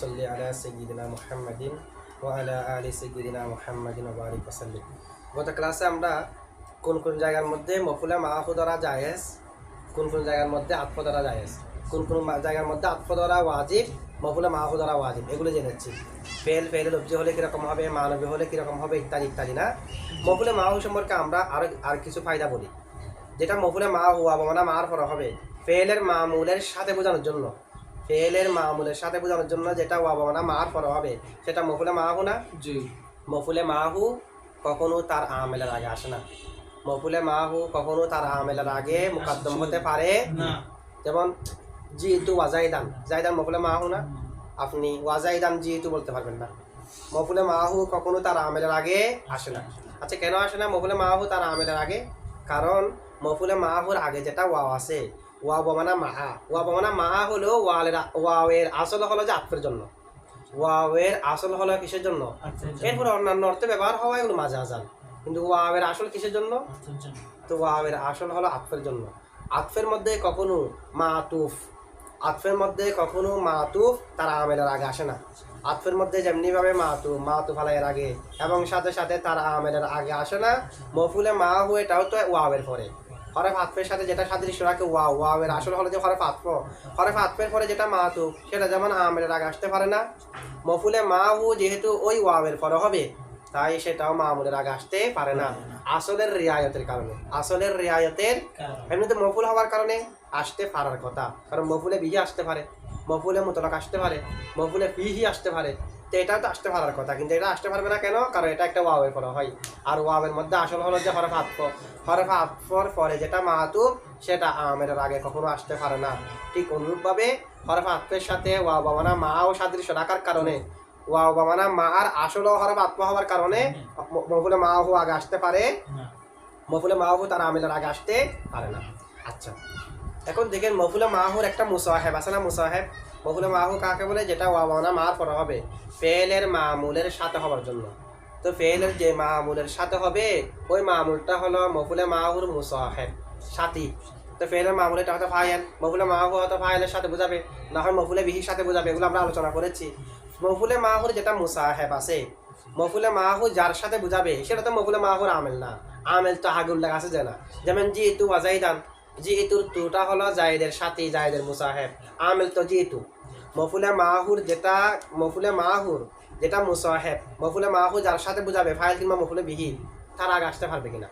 সাল্লি আলা সঈদিনা মোহাম্মদিন ও আলা আলি সঈদিনা মোহাম্মদিন ওবারিক সাল্লিম গত ক্লাসে আমরা কোন কোন জায়গার মধ্যে মফুলা মাহু ধরা জায়েজ, কোন কোন জায়গার মধ্যে আত্ম ধরা জায়েজ, কোন কোন জায়গার মধ্যে আত্ম ধরা ওয়াজিব মফুলা মাহু ধরা ওয়াজিব, এগুলো জেনেছি ফেল ফেল লব্জি হলে কীরকম হবে, মানবী হলে কীরকম হবে, ইত্যাদি ইত্যাদি, না? মফুলে মাহু সম্পর্কে আমরা আরও আর কিছু ফায়দা বলি। যেটা মফুলে মা হুয়া বমনা মার পর হবে ফেলের মামুলের সাথে বোঝানোর জন্য। ফেলের মামুলের সাথে বোঝানোর জন্য যেটা ওয়া বাবানা মার পর হবে সেটা মফুলে মাহু না? জি। মফুলে মাহু কখনো তার আমেলের আগে আসে না। মফুলে মাহু কখনো তার আমেলের আগে মুকাদ্দম হতে পারে না। যেমন জি তু ওয়াজাইদান জাইদান মফুলে মাহু না? আপনি ওয়াজাইদান জি তু বলতে পারবেন না। মফুলে মাহু কখনো তার আমেলের আগে আসে না। আচ্ছা কেন আসে না? মফুলে মাহু তার আমেলের আগে। কারণ মফুলে মাহুর আগে যেটা ওয়াও আছে ওয়া বমানা মাহা। ওয়া বমানা মাহা হলেও ওয়ালের ওয়াওয়ের আসল হলো যে আত্মের জন্য। ওয়াওয়ের আসল হলো কিসের জন্য? এরপরে অন্যান্য অর্থে ব্যবহার হওয়া এগুলো মাঝে আজান কিন্তু ওয়াওয়ের আসল কিসের জন্য? তো ওয়াওয়ের আসল হলো আতফের জন্য। আতফের মধ্যে কখনো মাতুফ। আতফের মধ্যে কখনো মাতুফ তারা আমেলের আগে আসে না। আতফের মধ্যে যেমনিভাবে মাতুফ মাতুফ আলাইয়ের আগে। এবং সাথে সাথে তারা আমেলের আগে আসে না। মফুলে মা হু এটাও তো ওয়াওয়ের পরে। হরফ আতফের সাথে যেটা সাদৃশ্য রাখে ওয়া ওয়াওয়ের আসল হলো যে হরফ আতফ হরফ আতফের পরে যেটা মাতুফ সেটা যেমন আমেলের আগে আসতে পারে না। মফুলে মা হু যেহেতু ওই ওয়াওয়ের পরে হবে তাই সেটাও মামুলের আগে আসতে পারে না। আসলের রিয়ায়তের কারণে আসলের রিয়ায়তের এমনিতে মফুল হওয়ার কারণে আসতে পারার কথা। কারণ মফুলে বিহি আসতে পারে মফুলে মুতলাক আসতে পারে মফুলে পিহি আসতে পারে তো এটাও তো আসতে পারার কথা কিন্তু এটা আসতে পারবে না কেন? কারণ এটা একটা ওয়াওয়ের পরে হয়। আর ওয়াবের মধ্যে আসল হলো যে হরফ আত্ম হরফ আতফর পরে যেটা মাহাতুব সেটা আমের আগে কখনো আসতে পারে না। ঠিক অনুরূপভাবে হরফ আতফের সাথে ওয়া বাবানা মা ও সাদৃশ্য রাখার কারণে? ওয়া বাবানা মা আর আসল হরফ আত্ম হওয়ার কারণে ম- মফুলে মা হু আগে আসতে পারে। মফুলে মাহু তার আমেলের আগে আসতে পারে না। আচ্ছা। এখন দেখেন মফুলে মাহুর একটা মুসাহেব আছে না মুসাহেব? মফুলে মাহু কাকে বলে? যেটা ওয়াবানা মার পর হবে। ফেলের মামুলের সাথে হবার জন্য। তো ফেলের যে মামুলের সাথে হবে, ওই মামুলটা হলো মফুলে মাহুর মুসাহেব, সাথী। তো ফেলের মামুল এটা হয়তো ফাইল মফুলে মাহু হয়তো ফাইলের সাথে বোঝাবে না হয় মফুলে বিহির সাথে বোঝাবে, এগুলো আমরা আলোচনা করেছি। মফুলে মাহুর যেটা মুসাহেব আছে মফুলে মাহু যার সাথে বুঝাবে, সেটা তো মফুলে মাহুর আমেল না। আমেল তো উল্লেখ আছে জানা যেমন জি তু ওয়াজাইদান জি ইতুর তুটা হলো জাইদের সাথী, জাইদের মুসাহেব। আমেল তো জি তু মফুলে মাহুর যেটা মফুলে মাহুর যেটা মুসাহেব মফুলে মাহু যার সাথে বুঝাবে ফাইল কিংবা মফুলে বিহি তার আগে আসতে পারবে কিনা।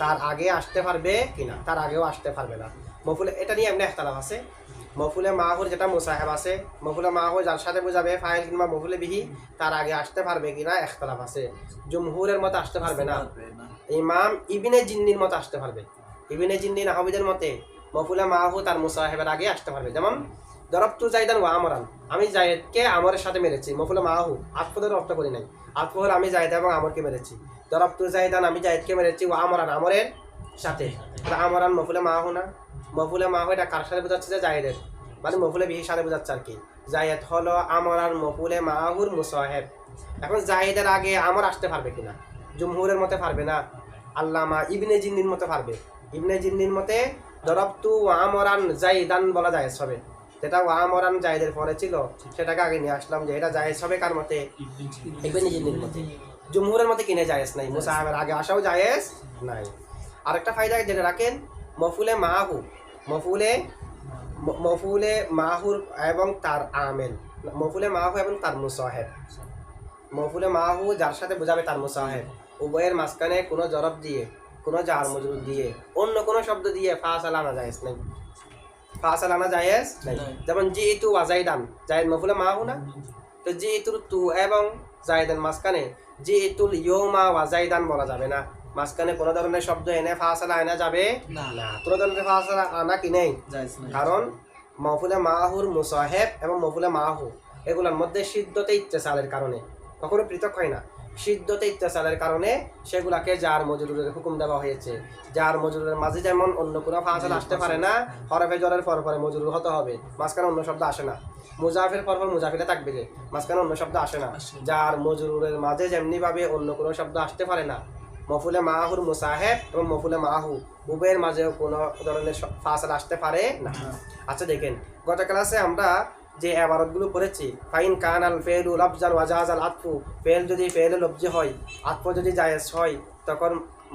তার আগে আসতে পারবে কিনা তার আগেও আসতে পারবে না। মফুলে এটা নিয়ে এমনি একতলাফ আছে। মফুলে মাহুর যেটা মুসাহেব আছে মফুলে মাহু যার সাথে বুঝাবে ফাইল কিংবা মফুলে বিহি তার আগে আসতে পারবে কিনা একতলাফ আছে। জমহুরের মতো আসতে পারবে না। ইমাম ইবিনে জিন্নির মতো আসতে পারবে। ইবিনে জিন্নি নাহবিদের মতে মফুলা মাহু তার মুসাহেবের আগে আসতে পারবে। যেমন দরবতু জাইদান ওয়া আমরান। আমি জায়েদকে আমরের সাথে মেরেছি। মফুলা মাহু আতফদের অর্থ করি নাই। আতফ হল আমি জায়েদ এবং আমরকে মেরেছি। দরবতু জাইদান, আমি জায়েদকে মেরেছি ওয়া আমরান আমরের সাথে। আমরান মফুলে মাহু না? মফুলে মাহু এটা কার সাথে বোঝাচ্ছে যে জায়েদের মানে মফুলে বিহির সাথে বোঝাচ্ছে আর কি। জায়েদ হলো আমরান মফুলে মাহুর মুসাহেব। এখন জায়েদের আগে আমর আসতে পারবে কিনা? জুমহুরের মতে পারবে না। আল্লামা ইবনে জিন্নির মতে পারবে। ইবনে জিন্নির মতে দরবতু ওয়ামরান জাইদান বলা যায় হবে যেটা ওয়ামরান জাইদের পরে ছিল, সেটাকে আগে নিয়ে আসলাম যে এটা জায়েজ হবে কার মতে? ইবনে মতে। জুমহুরের মতে কিনে জায়েজ নাই, মুসাহাবের আগে আসাও জায়েজ নাই। আরেকটা ফায়দা জেনে রাখেন? মফুলে মাহু মফুলে মফুলে মাহুর এবং তার আমেল। মফুলে মাহু এবং তার মুসাহেব। মফুলে মাহু যার সাথে বোঝাবে তার মুসাহেব। উভয়ের মাঝখানে কোনো জরব দিয়ে, কোনো জার মজুর দিয়ে, অন্য কোনো শব্দ দিয়ে ফাসাল আনা জায়েজ নেই। ফাসাল আনা জায়েজ যেমন জি তু ওয়াজাইদান জায়েদ মফুলে মাহু না তো জি তুর তু এবং জায়দান মাঝখানে জি তুল ইয়মা ওয়াজাইদান বলা যাবে না মাঝখানে কোনো ধরনের শব্দ এনে ফাসালা আনা যাবে না কোনো ধরনের ফাসালা আনা কি নেই কারণ মফুলে মাহুর মুসাহেব এবং মফুলে মাহু এগুলোর মধ্যে সিদ্ধতে ইত্তেসালের কারণে কখনো পৃথক হয় না সিদ্ধতে ইত্তেসালের কারণে সেগুলাকে যার মজুরের হুকুম দেওয়া হয়েছে। যার মজুরের মাঝে যেমন অন্য কোনো ফাসাল আসতে পারে না হরফে জ্বরের পর পরে মজুর হতে হবে। মাঝখানে অন্য শব্দ আসে না। মুজাফের পর পর মুজাফিরে থাকবে যে মাঝখানে অন্য শব্দ আসে না। যার মজুরের মাঝে যেমনিভাবে অন্য কোনো শব্দ আসতে পারে না। মফুলে মাহুর মুসাহেব এবং মফুলে মাহু উভয়ের মাঝেও কোনো ধরনের ফাসাল আসতে পারে না। আচ্ছা দেখেন গত ক্লাসে আমরা যে আবারতগুলো পড়েছি ফাইন কান আল ফেলু লফজান ওয়াজাহাজ আল আতফু, ফেল যদি ফেলে লব্জে হয়, আতফ যদি জায়েজ হয়, তখন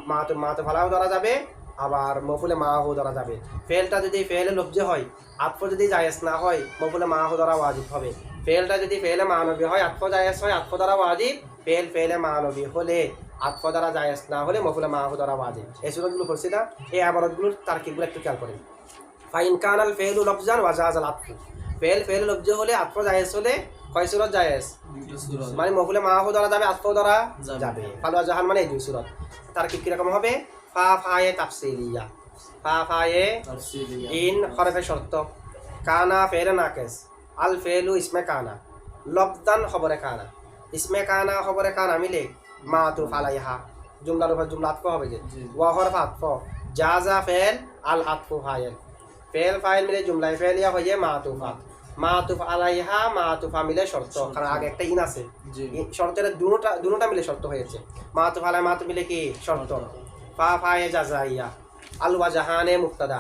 মা তো মা তো ফালাও ধরা যাবে, আবার মফুলে মাহু ধরা যাবে। ফেলটা যদি ফেলে লব্জে হয়, আতফ যদি জায়েজ না হয়, মফুলে মাহু ধরা ওয়াজিব হবে। ফেলটা যদি ফেলে মানবী হয়, আতফ জায়েজ হয়, আতফ ধরা ওয়াজিব। ফেল ফেলে মানবী হলে, আতফ দ্বারা জায়েজ না হলে মফুলে মাহু ধরা ওয়াজিব। এই সুরতগুলো করছি না, এই আবারতগুলোর তার্কিকগুলো একটু খেয়াল করেন। ফাইন কান আল ফেলু লফজান ওয়াজাহাজ আল আতফু। ফেল ফেল লব্জ হলে আতফ জায়েজ হলে কয় সুরত জায়েজ। মানে মফুলে মাহু ধরা যাবে আতফ ধরা যাবে। ফালুয়া জাহান মানে এই দুই সুরত তার কি কীরকম হবে? ফা ফায়ে তাফসিলিয়া। ফা ফায়ে ইন হরফে শর্ত। কানা ফেলে নাকেস আল ফেলু ইসমে কানা। লবদান খবরে কানা। ইসমে কানা খবরে কানা মিলে মা তু ফালাইহা। জুমলার উপর জুমলা আতফ হবে যে। ওয়া হরফ আতফ জাজা ফেল আল আতফু ফাইল ফেল ফাইল মিলে জুমলায় ফেলিয়া হয়ে মা তুফাত মা তুফ আলাইহা মা তুফা মিলে শর্ত। কারণ আগে একটা ইন আছে। শর্তের দুটা দুটা মিলে শর্ত হয়েছে। মা তুফ আলাই মা তু মিলে কি? শর্ত। ফা ফায়ে জাজাইয়া আলওয়া জাহানে মুক্তাদা।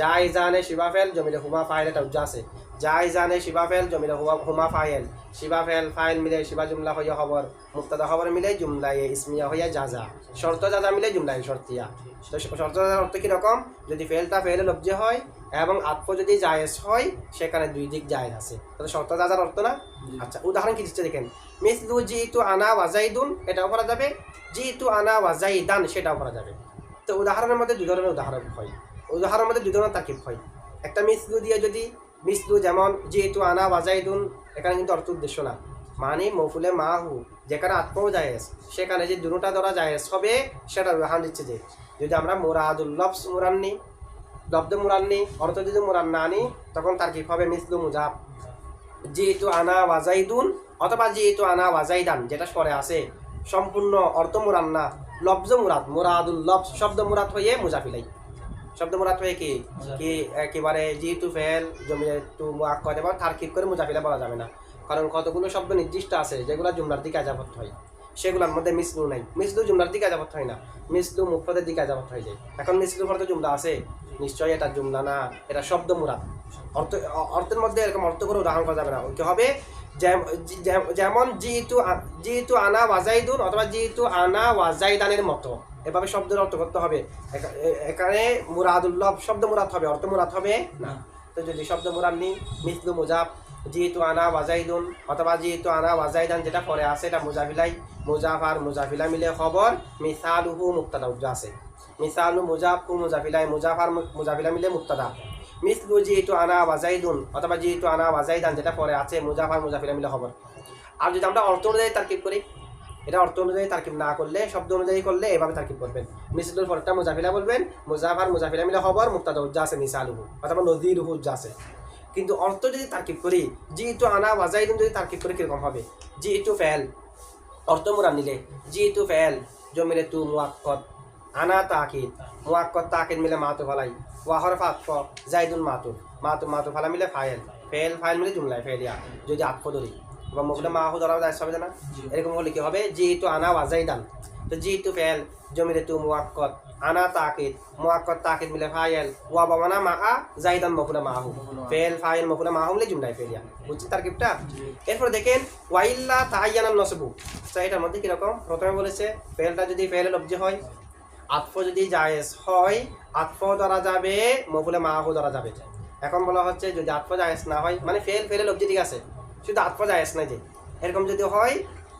জাই জানে শিবা ফেল জমিলে হুমা ফাইল এটা উজ্জা আছে। জাই জানে শিবা ফেল জমিলে হুমা হুমা ফাইল শিবা ফেল ফাইল মিলে শিবা জুমলা হইয়া খবর। মুক্তাদা খবর মিলে জুমলায় ইসমিয়া হইয়া জাজা শর্ত জাজা মিলে জুমলায় শর্তিয়া তো শর্ত জাজার অর্থ কীরকম যদি ফেলটা ফেলে লব্জে হয় এবং আত্ম যদি জায়েজ হয় সেখানে দুই দিক জায়েজ আছে। তাহলে শর্ত জাজার অর্থ না? আচ্ছা উদাহরণ কি দিচ্ছে দেখেন? মিস মিসলু জিতু আনা ওয়াজাইদুন এটাও করা যাবে। জিতু আনা ওয়াজাইদান সেটাও করা যাবে। তো উদাহরণের মধ্যে দুই ধরনের উদাহরণ হয়। উদাহরণের মধ্যে দুই ধরনের তাকিব হয়। একটা মিস মিসলু দিয়ে যদি মিস মিসলু যেমন যেহেতু আনা ওয়াজাইদুন এখানে কিন্তু অর্থ উদ্দেশ্য না। মানে মফুলে মাহু যেখানে আত্মও জায়েজ সেখানে যে দুটা ধরা জায়েজ হবে সেটা উদাহরণ দিচ্ছে যে যদি আমরা মুরাদুল লফস মুরান নিই লব্দ মুরান অর্থ যদি মুরান না নিই তখন তার কি হবে মিসলু মুজাব যেহেতু আনা ওয়াজাইদুন অথবা যেহেতু আনা ওয়াজাইদান যেটা পরে আছে সম্পূর্ণ অর্থ মুরান্না লব্জ মুরাদ মুরাদুল লফজ শব্দ মুরাদ হয়ে মুজাফিলাই। শব্দ মুরাদ হয়ে কি? কি একেবারে যেহেতু ফেল জমি একটু মুআক্কাদ এবং তারকিব করে মুজাফিলা বলা যাবে না। কারণ কতগুলো শব্দ নির্দিষ্ট আছে যেগুলো জুমলার দিকে আজাবত হয়। সেগুলোর মধ্যে মিসলু নাই। মিসলু জুমলার দিকে আজাবত হয় না। মিসলু মুফরদের দিকে আজাবত হয়ে যায়। এখন মিসলু তো জুমলা আছে। নিশ্চয়ই এটা জুমলা না এটা শব্দ মুরাদ। অর্থ অর্থের মধ্যে এরকম অর্থ করে উদাহরণ করা যাবে না। কি হবে? যেমন যেহেতু যেহেতু আনা ওয়াজাইদুন অথবা যেহেতু আনা ওয়াজাইদানের মতো। এভাবে শব্দের অর্থ করতে হবে। এখানে মুরাদুল্লভ শব্দ মুরাদ হবে অর্থ মুরাদ হবে না। তো যদি শব্দ মুরাদ নিই মিসলু মুজাব যেহেতু আনা ওয়াজাইদুন অথবা যেহেতু আনা ওয়াজাইদান যেটা পরে আছে, এটা মুজাফিলাই মুজাফ আর মুজাফিলা মিলে খবর, মিসালুহু মুক্তাদা আছে। মিসালু মুজাফ মুজাফিলাই মুজাফ আর মুজাফিলা মিলে মুক্তাদা। মিসলু যেহেতু আনা ওয়াজাইদুন অথবা যেহেতু আনা ওয়াজাইদান যেটা পরে আছে মুজাফ আর মুজাফিলা মিলে খবর। আর যদি আমরা অর্থ অনুযায়ী তারকিব করি, এটা অর্থ অনুযায়ী তারকিব না করলে, শব্দ অনুযায়ী করলে এভাবে তারকিব করবেন। মিসলুর পরটা মুজাফিলা বলবেন মুজাফ আর মুজাফিলা মিলে খবর, মুক্তাদা উজ্জা আছে, মিসালুহু, অথবা নদীরুহু উজ্জা আছে। কিন্তু অর্থ যদি তারকিব করি যেহেতু আনা ওয়াজাইদুন যদি তারকিব করি কীরকম হবে? যেহেতু ফেল অর্থ মুরান নিলে যেহেতু ফেল জমিলে তু মুয়াক্কত আনা তাকিদ মুয়াক্কত তাকিদ মিলে মাতু ফালাই ওয়াহর ফাতফ জাইদুল মাতু মাতু মাতু ফালা মিলে ফাইল ফেল ফাইল মিলে জুমলায় ফেলিয়া যদি আতফ ধরি। বা মুখলে মাহু ধরা যায় সবে জানা? এরকম হলে কি হবে? যেহেতু আনা ওয়াজাইদান তো যেহেতু ফেল জমিলে তু মুয়াক্কত আনা তাকিদ মুয়াক্কত তাকিদ মিলে ফাইল। ওয়া বামানা মা আ জাইদান মফুলা মাহু ফেল ফাইল মফুলা মাহু মিলে জুমলায় ফেলিয়া বুঝছি তারকিবটা এরপর দেখেন ওয়াইল্লা তাহাইয়ানান নসবু। আচ্ছা এটার মধ্যে কীরকম প্রথমে বলেছে ফেলটা যদি ফেলে লব্জে হয় আতফ যদি জায়েজ হয় আতফ ধরা যাবে মফুলে মাহু ধরা যাবে। এখন বলা হচ্ছে যদি আতফ জায়েজ না হয় মানে ফেল ফেলে লব্জে ঠিক আছে। শুধু আতফ জায়েজ নাই যে। এরকম যদি হয়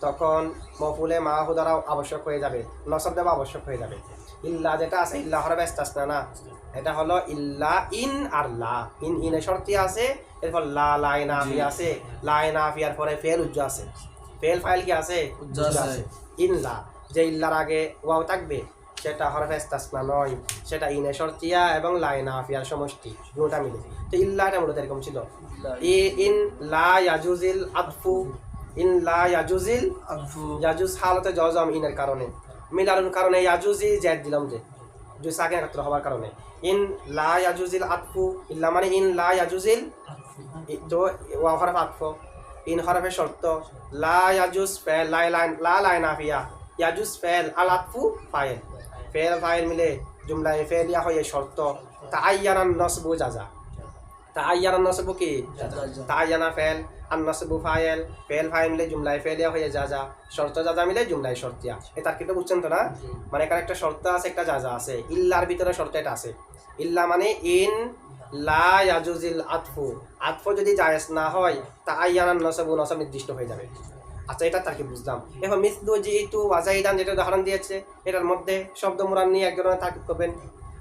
তখন মফুলে মাহু দ্বারা আবশ্যক হয়ে যাবে নসব দেওয়া আবশ্যক হয়ে যাবে। ইল্লা যেটা আছে ইল্লা হরবে না না? এটা হলো ইল্লা ইন আর লা। ইন ইনে শর্তি আছে এরপর লা লাই নাফি আছে। লাই নাফিয়ার পরে ফেল উজ্জ আছে। ফেল ফাইল কি আছে? উজ্জ আছে। ইনলা যে ইল্লার আগে ওয়াও থাকবে সেটা হরফে না? নয়। সেটা ইনে শর্তিয়া এবং লাই নাফিয়ার সমষ্টি। দুটা মিলে। তো ইল্লাটা মূলত এরকম ছিল। ই ইন লা ইয়াজুজিল আতফু ইন লা ইয়াজুজিল আদফু। ইয়াজুজ হালতে জজম ইনের কারণে। মিলানোর কারণে ইয়াজুজি জেদ দিলাম যে যে সাকে একাত্র হওয়ার কারণে। ইন লা ইয়াজুজিল আতফু ইল্লা মানে ইন লা ইয়াজুজিল তো ওয়া হরফ আতফ। ইন হরফে শর্ত, লা ইয়াজুজ ফেল লাই লাইন, লা লাই নাফিয়া ইয়াজুজ ফেল আল আতফু ফাইল। ফেল ফাইল মিলে জুমলায় ফেলিয়া হয়ে শর্ত। তাআইয়ানান নসবু জাজা। তাইয়ানা নসবু কি তাইয়ানা ফেল আর নসবু ফাইল ফেল ফাইল মিলে জুমলাই ফেলিয়া হয়ে যা যা শর্ত যা যা মিলে জুমলাই শর্তিয়া এই তার কিন্তু বুঝছেন তো না মানে এখানে একটা শর্ত আছে একটা যা যা আছে ইল্লার ভিতরে শর্ত এটা আছে ইল্লা মানে ইন লা ইয়াজুজিল আতফু আতফু যদি জায়েজ না হয় তা আইয়ানান নসবু নসব নির্দিষ্ট হয়ে যাবে আচ্ছা এটা তাকে বুঝলাম এখন মিসলু যেহেতু ওয়াজাইদান যেটা উদাহরণ দিয়েছে এটার মধ্যে শব্দ মুরান নিয়ে এক ধরনের তাকিব করবেন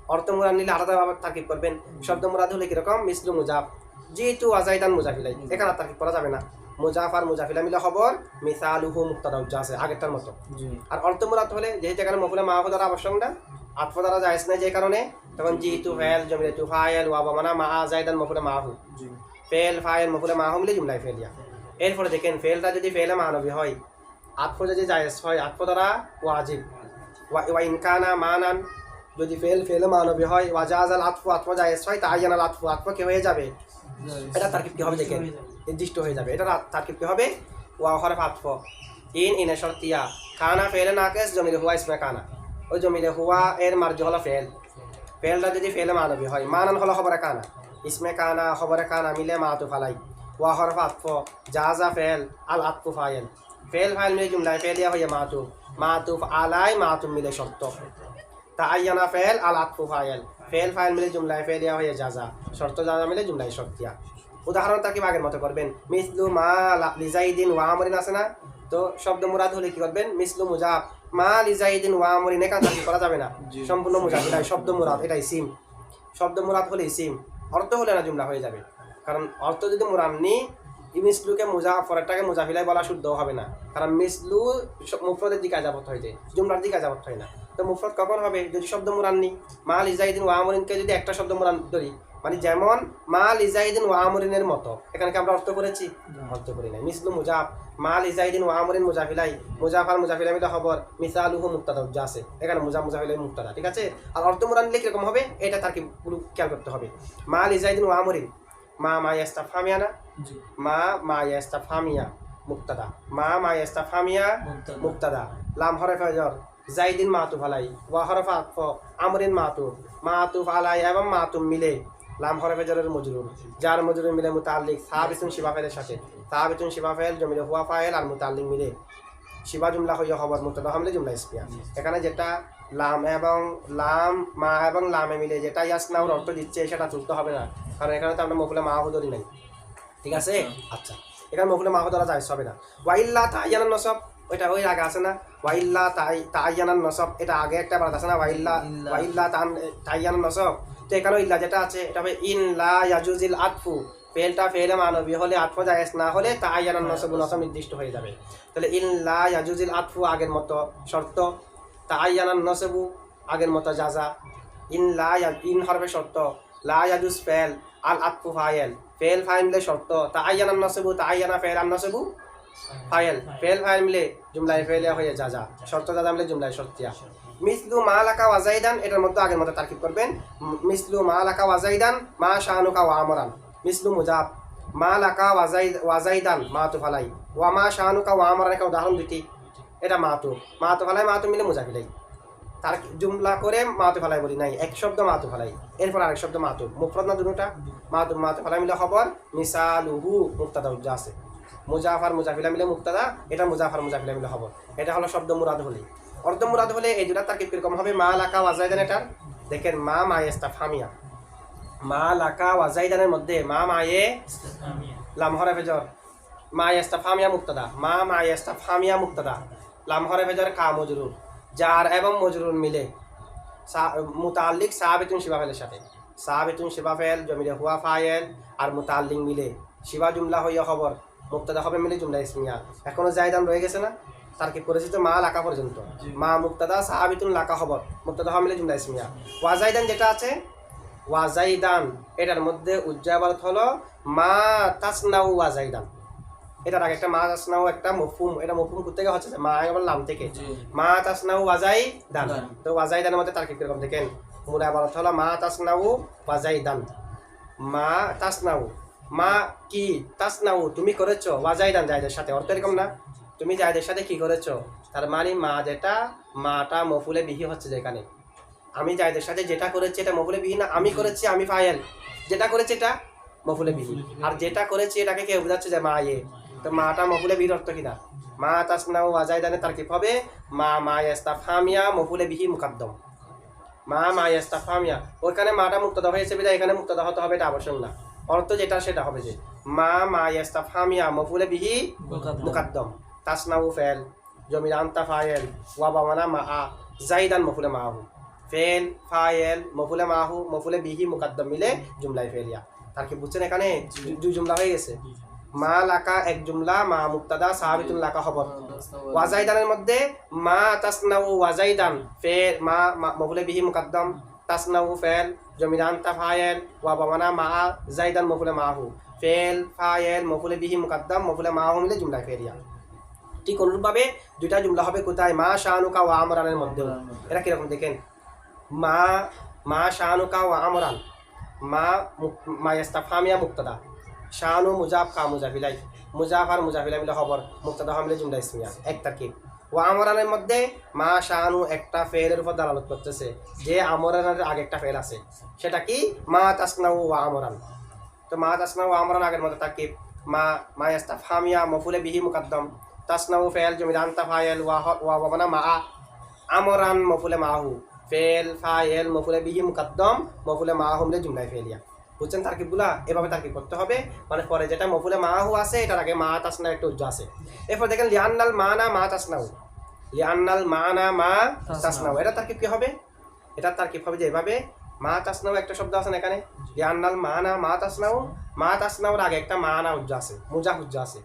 অর্থ মুরান নিলে আলাদাভাবে তাকিব করবেন। শব্দ মুরাদ হলে কীরকম? মিসলু মুজাফ। যেহেতু আজাইদান মুজাফিলাই এখানে আর তাকিব করা যাবে না। মুজাফ আর মুজাফিলা মিলে খবর মিসালুহু মুক্তাদা যা আছে আগেরটার মতো। আর অর্থ মুরাদ হলে যেহেতু এখানে মফুলে মাহফু দ্বারা আবশ্যক না আতফ দ্বারা জায়েজ নাই যে কারণে তখন যেহেতু ফেল জমিলে তু ফাইল ওয়াবা মানা মা জাইদান মফুলে মাহু ফেল ফাইল মফুলে মাহু মিলে জুমলাই ফেলিয়া এরপরে দেখেন ফেলটা যদি ফেলে মানবী হয় আতফ যদি জায়েজ হয় আতফ দ্বারা ওয়াজিব। ওয়া- ওয়া ইনকানা মানান যদি ফেল, ফেলে মানবী হয় ওয়াজাজাল আতফু আতফ জায়েজ হয় তা আইয়ানাল আতফু আতফ কি হয়ে যাবে? এটা তারকিব কি হবে দেখেন, নির্দিষ্ট হয়ে যাবে। এটা তারকিব কি হবে? ওয়া হরফ আতফ। ইন ইনে শর্তিয়া কানা ফেলে নাকেস জমিলে হুয়া ইসমে কানা। ওই জমিলে হুয়া এর মার্জ হলো ফেল। ফেলটা যদি ফেলে মানবী হয়, মানান হলো খবরে কানা। ইসমে কানা, খবরে কানা মিলে মাতু ফালাই ওয়া হরফ আতফ। জাজা ফেল, আল আতফু ফাইল। ফেল ফাইল মিলে জুমলায় ফেলিয়া হইয়া মাতু মাতুফ আলাই মাতুম মিলে শর্ত। তাইয়ানা ফেল আল আতফু ফাইল। ফেল ফাইল মিলে জুমলায় ফেলিয়া হইয়া জাজা শর্ত জাজা মিলে জুমলায় শর্তিয়া উদাহরণ তাকে আগের মতো করবেন। মিসলু মা লিজাইদিন ওয়া আমরিন আছে না? তো শব্দ মুরাদ হলে কি করবেন? মিসলু মুজাব। মা লিজাইদিন ওয়া আমরিন এখান তাকে করা যাবে না। সম্পূর্ণ মুজাব এটাই শব্দ মুরাদ এটাই সিম। শব্দ মুরাদ হলেই সিম। অর্থ হলে না জুমলা হয়ে যাবে। কারণ অর্থ যদি মুরান্নি মিসলুকে মুজা পরেরটাকে মুজাফিলাই বলা শুদ্ধ হবে না। কারণ মিসলু মুফরদের দিকে আজাবত হয়ে যায় জুমলার দিকে আজাবত হয় না। তো মুফরদ কখন হবে যদি শব্দ মুরান্নি মা লিজাইদিন ওয়া আমরিনকে যদি একটা শব্দ মুরান ধরি মানে যেমন মা লিজাইদিন ওয়া আমরিনের মতো। এখানে কি আমরা অর্থ করেছি? অর্থ করি নাই। মিসলু মুজাফ মা লিজাইদিন ওয়া আমরিন মুজাফিলাই মুজাফার মুজাফিলাই মিলে খবর মিসালুহু মুক্তাদা যা আছে। এখানে মুজা মুজাফিলাই মুক্তাদা ঠিক আছে? আর অর্থ মুরান নিলে কীরকম হবে? এটা তার কি পুরো খেয়াল করতে হবে। মা লিজাইদিন ওয়া আমরিন মা মা ইয়াস্তাফামিয়া না মা মা ইয়াস্তাফামিয়া মুক্তাদা মা মা ইয়াস্তাফামিয়া মুক্তাদা লাম হরফ আজর জাইদিন মাতুফ আলাই ওয়া হরফ আতফ আমরিন মাতুফ মাতুফ আলাই এবং মাতুম মিলে লাম হরফ আজরের মজরুর যার মজরুর মিলে মুতাল্লিক সাবিতুন শিবাফেলের সাথে। সাবিতুন শিবাফেল জমিলে হুয়া ফাইল আর মুতাল্লিক মিলে শিবা জুমলা হইয়া খবর মুক্তাদা হামলে জুমলা ইসমিয়া। এখানে যেটা লাম এবং লাম মা এবং লামে মিলে যেটা ইয়াসনাউর অর্থ দিচ্ছে সেটা তুলতে হবে না। কারণ এখানে তো আমরা মকুলে মাহুদরি নাই। ঠিক আছে? আচ্ছা। এখানে মকুলে মাহুদরা যায় হবে না। ওয়াইল্লা তাইয়ানান নসব ওইটা ওই আগে আছে না? ওয়াইল্লা তাই তাইয়ানান নসব। এটা আগে একটা বাদ আছে না? ওয়াইল্লা ওয়াইল্লা তান তাইয়ানান নসব। তো এখানে ইল্লা যেটা আছে এটা হবে ইন লা ইয়াজুজিল আতফু। ফেলটা ফেলে মানবী হলে আতফু জায়েজ না হলে তাইয়ানান নসব নসব নির্দিষ্ট হয়ে যাবে। তাহলে ইন লা ইয়াজুজিল আতফু আগের মতো শর্ত। তাইয়ানান নসবু আগের মতো যাজা ইন লা ইন হরবে শর্ত। লা ইয়াজুজ ফেল আল আতফু ফাইল ফেল ফাইল মিলে শর্ত। তাইয়ানান নসবু তাইয়ানা ফেল আন নসবু ফাইল, ফেল ফাইল মিলে জুমলায় ফেলিয়া হয়ে যা যা। শর্ত দাদা মিলে জুমলায় শর্তিয়া মিসলু মা লাকা ওয়াজাইদান এটার মধ্যে আগের মতো তারকিব করবেন। মিসলু মা লাকা ওয়াজাইদান মা শাহানুকা ওয়া আমরান। মিসলু মুজাব, মা লাকা ওয়াজাইদ ওয়াজাইদান মা তু ফালাই। ওয়া মা শাহানুকা ওয়া আমরান একটা উদাহরণ দুটি এটা মা তু। মা তু ফালাই, মা তু মিলে মুজাফিলাই। তার জুমলা করে মাতু ফালাই বলি নাই, এক শব্দ মাতু ফালাই। এরপর আরেক শব্দ মাতু মুফরদ না দুটা মাতু মাতু ফালাই মিলে খবর, মিসালুহু মুক্তাদা উজ্জা আছে। মুজাফার মুজাফিলা মিলে মুক্তাদা, এটা মুজাফার মুজাফিলা মিলে খবর এটা হলো শব্দ মুরাদ হলে। অর্ধ মুরাদ হলে এই দুটা তার কীরকম হবে? মা লাকা ওয়াজাইদান এটার। দেখেন, মা মায়েস্তা ফামিয়া মা লাকা ওয়াজাইদানের মধ্যে মা মায়ে লামহরে ফেজর। মা ইয়াস্তাফামিয়া মুক্তাদা। মা মা ইয়াস্তাফামিয়া মুক্তাদা। লামহরে ফেজর কা মজরুর। যার এবং মজরুর মিলে মুতাল্লিক সাহাবেতুন শিবাফেলের সাথে। সাহাবেতুন শিবাফেল জমিলে হুয়া ফায়েল, আর মুতাল্লিক মিলে শিবা জুমলা হইয়া খবর। মুক্তাদা হবে মিলে জুমলা ইসমিয়া। এখনও জায়দান রয়ে গেছে না? তার কি করেছে তো মা লাকা পর্যন্ত। মা মুক্তাদা সাহাবিতুন লাকা খবর। মুক্তাদা হবে মিলে জুমলা ইসমিয়া। ওয়াজাইদান যেটা আছে? ওয়াজাইদান এটার মধ্যে উজ্জাবারত হলো মা তাসনাউ ওয়াজাইদান এটার আগে একটা মা তাসনাউ একটা মফুম এটা মফুম করতে গিয়ে হচ্ছে? মা আবার নাম থেকে। মা তাসনাউ ওয়াজাই দান। তো ওয়াজাই দানের মধ্যে তার কি কীরকম দেখেন? মুরা আবার হলো মা তাসনাউ ওয়াজাই দান মা তাসনাউ। মা কি তাসনাউ তুমি করেছ? ওয়াজাই দান জায়দের সাথে। অর্থ এরকম না। তুমি জায়দের সাথে কি করেছ? তার মানে মা যেটা, মাটা মফুলে বিহি হচ্ছে যেখানে। আমি জায়দের সাথে যেটা করেছি, এটা মফুলে বিহি না। আমি করেছি, আমি ফাইল যেটা করেছি, এটা মফুলে বিহি। আর যেটা করেছি, এটাকে কেউ বোঝাচ্ছে যে মা ইয়ে তো মাটা মফুলে বিহির অর্থ কিনা মা তাসনাউ ওয়াজাইদানে তার কি হবে? মা মা ইয়াস্তাফহামিয়া মফুলে বিহি মুকাদ্দম। মা মা ইয়াস্তাফহামিয়া ওইখানে মাটা মুক্তদা হয়েছে বিধায়, এখানে মুক্তদা হতে হবে, এটা আবশ্যক না। অর্থ যেটা সেটা হবে যে মা মা ইয়াস্তাফহামিয়া মফুলে বিহি মুকাদ্দম। তাসনাউ ফেল জমির আন্তা ফায়েল ওয়া বামানা মা আ জাইদান মফুলে মাহু ফেল ফায়েল মফুলে মাহু মফুলে বিহি মুকাদ্দম মিলে জুমলাই ফেলিয়া। তার কি বুঝছেন এখানে? দুই জুমলা হয়ে গেছে। মা লাকা এক জুমলা মা মুক্তাদা সাহাবিতুল লাকা খবর। ওয়াজাইদানের মধ্যে মা তাসনাউ ওয়াজাইদান ফেল মা মা- মফুলে বিহি মুকাদ্দম। তাসনাউ ফেল জমিদান তা ফায়েল ওয়া বামানা মা জাইদান মফুলে মাহু। ফেল ফায়েল মফুলে বিহি মুকাদ্দম মফুলে মাহু মিলে জুমলাই ফেলিয়া ঠিক অনুরূপভাবে দুইটা জুমলা হবে কোথায়? মা শাহানুকা ওয়া আমরানের মধ্যেও এরা কীরকম দেখেন? মা মা শাহানুকা ওয়া আমরান। মা মা ইস্তাফহামিয়া মুক্তাদা। শাহানু মুজাফ কা মুজাফিলাই। মুজাফ আর মুজাফিলাই মিলে খবর। মুক্তাদা হামিলে জুমলা ইসমিয়া। এক তারকিব। ওয়া আমরানের মধ্যে মা শাহানু একটা ফেলের উপর দালালত করতেছে। যে আমরানের আগে একটা ফেল আছে। সেটা কি? মা তাসনাউ ওয়া আমরান তো মা তাসনাউ ওয়া আমরান আগের মধ্যে তারকিব মা মা ইস্তাফহামিয়া মফুলে বিহি মুকাদ্দম। তাসনাউ ফেল জমিদান তাফায়েল ওয়া হ- ওয়া বাবানা মা আমরান মফুলে মাহু। ফেল ফায়েল, মফুলে বিহি মুকাদ্দম, মফুলে মাহু মিলে জুমলায় ফেলিয়া বুঝছেন? তারকিবগুলা এভাবে তারকিব করতে হবে। মানে পরে যেটা মফুলে মাহু আছে এটার আগে মা তাসনা একটা উজ্জ আছে। এরপর দেখেন লিয়ান্নাল মানা মা তাসনাউ। লিয়ান্নাল মানা মা তাসনাউ। এটা তারকিব কি হবে? এটা তারকিব হবে যে এভাবে মা তাসনাউ একটা শব্দ আছে না এখানে? লিয়ান্নাল মা না মা তাসনাউ। মা তাসনাউর আগে একটা মা না উজ্জ আছে মুজা উজ্জ আছে।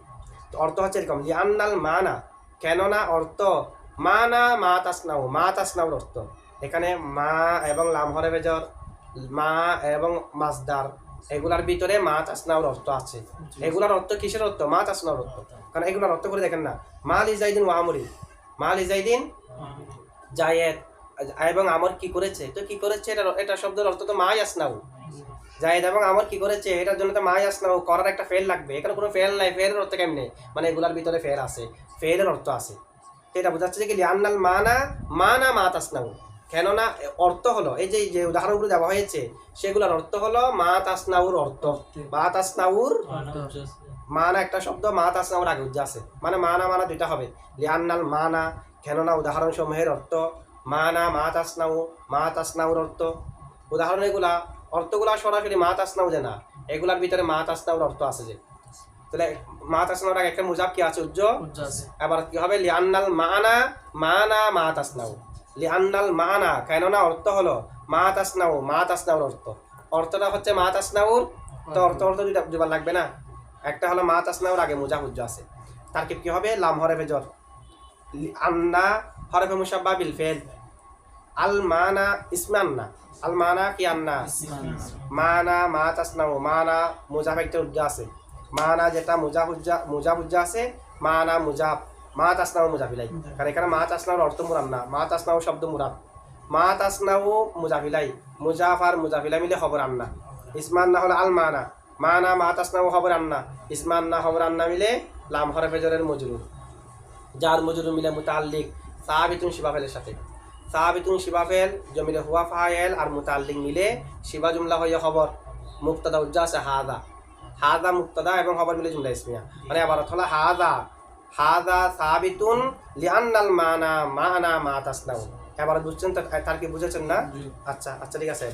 তো অর্থ হচ্ছে এরকম লিয়ান্নাল মানা। কেননা অর্থ মা না মা তাসনাউ মা তাসনাউর অর্থ। এখানে মা এবং লামহরে বেজর মা এবং মাছদার এগুলার ভিতরে মা তাসনাউর অর্থ আছে। এগুলার অর্থ কিসের অর্থ? মা তাসনাউর অর্থ। কারণ এগুলার অর্থ করে দেখেন না। মা লিজাইদিন ওয়ামরি মা লিজাইদিন জায়েদ। এবং আমর কি করেছে? তো কি করেছে? এটা এটা শব্দের অর্থ তো মাই আসনাউ। জায়েদ এবং আমর কি করেছে? এটার জন্য তো মাই আসনাউ। করার একটা ফেল লাগবে। এখানে কোনো ফেল নাই। ফেলের অর্থ কেমনে? মানে এগুলার ভিতরে ফেল আছে। ফেলের অর্থ আছে। তো এটা বোঝাচ্ছে যে কি লিয়ান্নাল মানা মানা মা তাসনাউ কেননা অর্থ হলো এই যে যে উদাহরণগুলো দেওয়া হয়েছে সেগুলোর অর্থ হলো মা তাসনাউর অর্থ। মা তাসনাউর মানা একটা শব্দ মা তাসনাউর আগে উজ্জা আছে। মানে মানা মানা দুইটা হবে। লিয়ান্নাল মানা কেননা উদাহরণ সমূহের অর্থ মানা মা তাসনাউ মা তাসনাউর অর্থ। উদাহরণ এগুলা অর্থগুলা সরাসরি মা তাসনাউ যে না এগুলার ভিতরে মা তাসনাউর অর্থ আছে যে। তাহলে মা তাসনাউর আগে একটা মুজাব কি আছে উজ্জ এবার কি হবে? লিয়ান্নাল মানা মানা মা তাসনাউ। লিয়ান্নাল মানা কেননা অর্থ হলো মা তাসনাউ মা তাসনাউর অর্থ। অর্থটা হচ্ছে মা তাসনাউর তো অর্থ অর্থ দুইটা বুঝবার লাগবে না। একটা হলো মা তাসনাউর আগে মুজা হুজ্জ আছে। তার কি হবে? লাম হরফে জর। আন্না হরফে মুসাব্বা বিল ফেল। আল মানা ইসমান্না। আল মানা কি আন্না? মানা মা তাসনাউ মানা মুজাফ একটা উজ্জা আছে। মানা যেটা মুজা হুজ্জা মুজা হুজ্জা আছে মানা মুজাফ। মা তাসনাউ মুজাফিলাই। কারণ এখানে মা তাসনাউর অর্থ মুরাদ না মা তাসনাউ শব্দ মুরাদ। মা তাসনাউ মুজাফিলাই মুজাফ আর মুজাফিলাই মিলে খবর আন্না। ইসমান না হলো আল মানা মানা মা তাসনাউ খবর আন্না। ইসমান না খবর আন্না মিলে লাম হরফে জরের মজরুর যার মজুর মিলে মুতাল্লিক সাহাবিতুন শিবাফেলের সাথে। সাহাবিতুন শিবাফেল জমিলে হুয়া ফায়েল আর মুতাল্লিক মিলে শিবা জুমলা হইয়া খবর। মুক্তাদা উজ্জা আছে হাদা। হাদা মুক্তাদা এবং খবর মিলে জুমলা ইসমিয়া। মানে আবার হলো হাদা। হাদা সাবিতুন লিহান্নাল মানা মানা মা তাসনাউন। এবার বুঝছেন তো তার কি বুঝেছেন না? আচ্ছা আচ্ছা ঠিক আছে